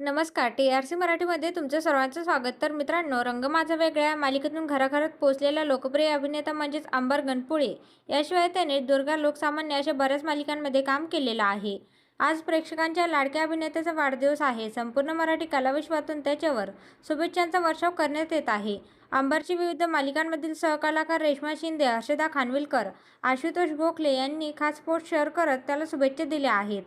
नमस्कार. T R C मराठीमध्ये तुमचं सर्वांचं स्वागत. तर मित्रांनो रंग माझा वेगळ्या मालिकेतून घराघरात पोहोचलेला लोकप्रिय अभिनेता म्हणजेच अंबर गणपुळे. याशिवाय त्याने दुर्गा लोकसामान्य अशा बऱ्याच मालिकांमध्ये काम केलेलं आहे. आज प्रेक्षकांच्या लाडक्या अभिनेत्याचा वाढदिवस आहे. संपूर्ण मराठी कलाविश्वातून त्याच्यावर शुभेच्छांचा वर्षाव करण्यात येत आहे. अंबरची विविध मालिकांमधील सहकलाकार रेश्मा शिंदे हर्षदा खानविलकर आशुतोष गोखले यांनी खास पोस्ट शेअर करत त्याला शुभेच्छा दिल्या आहेत.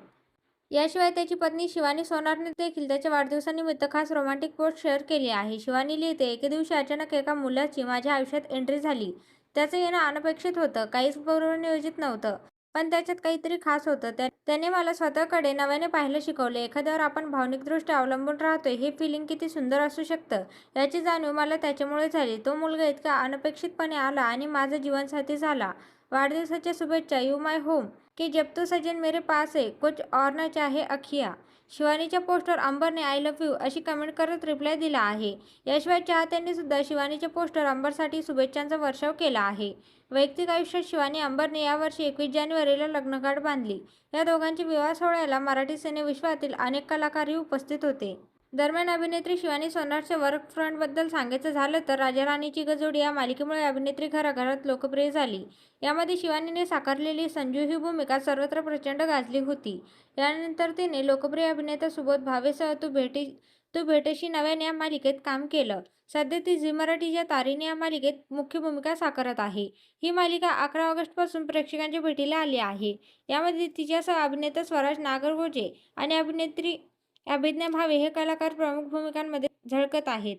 याशिवाय त्याची पत्नी शिवानी सोनारने देखील त्याच्या वाढदिवसानिमित्त खास रोमांटिक पोस्ट शेअर केली आहे. शिवानी लिहिते एके दिवशी अचानक एका मुलाची माझ्या आयुष्यात एंट्री झाली. त्याचं येणं अनपेक्षित होतं. काहीच पूर्वनियोजित नव्हतं. पण त्याच्यात काहीतरी खास होतं. त्या त्याने मला स्वतःकडे नव्याने पाहायला शिकवले. एखाद्यावर आपण भावनिकदृष्ट्या अवलंबून राहतो हे फिलिंग किती सुंदर असू शकतं? याची जाणीव मला त्याच्यामुळे झाली. तो मुलगा इतका अनपेक्षितपणे आला आणि माझा जीवनसाथी झाला. वाढदिवसाच्या शुभेच्छा. यू माय होम की जब तू सजन मेरे पास. है कुछ और ना चाहे अखिया. शिवानीच्या पोस्टवर अंबरने आय लव्ह यू अशी कमेंट करत रिप्लाय दिला आहे. याशिवाय चाहत्यांनी सुद्धा शिवानीच्या पोस्टर अंबरसाठी शुभेच्छांचा वर्षाव केला आहे. वैयक्तिक आयुष्यात शिवानी अंबरने यावर्षी एकवीस जानेवारीला लग्नगाठ बांधली. या दोघांच्या विवाह सोहळ्याला मराठी सिनेविश्वातील अनेक कलाकारही उपस्थित होते. दरम्यान अभिनेत्री शिवानी सोनारच्या वर्क फ्रंटबद्दल सांगायचं झालं तर राजाराणीची गजोडी या मालिकेमुळे अभिनेत्री घराघरात लोकप्रिय झाली. यामध्ये शिवानीने साकारलेली संजू ही भूमिका सर्वत्र प्रचंड गाजली होती. यानंतर तिने लोकप्रिय अभिनेता सुबोध भावेसह तू भेटी तू भेटेशी नव्याने या मालिकेत काम केलं. सध्या ती झी मराठीच्या तारीने या मालिकेत मुख्य भूमिका साकारत आहे. ही मालिका अकरा ऑगस्टपासून प्रेक्षकांच्या भेटीला आली आहे. यामध्ये तिच्यासह अभिनेता स्वराज नागरगोजे आणि अभिनेत्री अभिज्ञा भावे हे कलाकार प्रमुख भूमिकांमध्ये झळकत आहेत.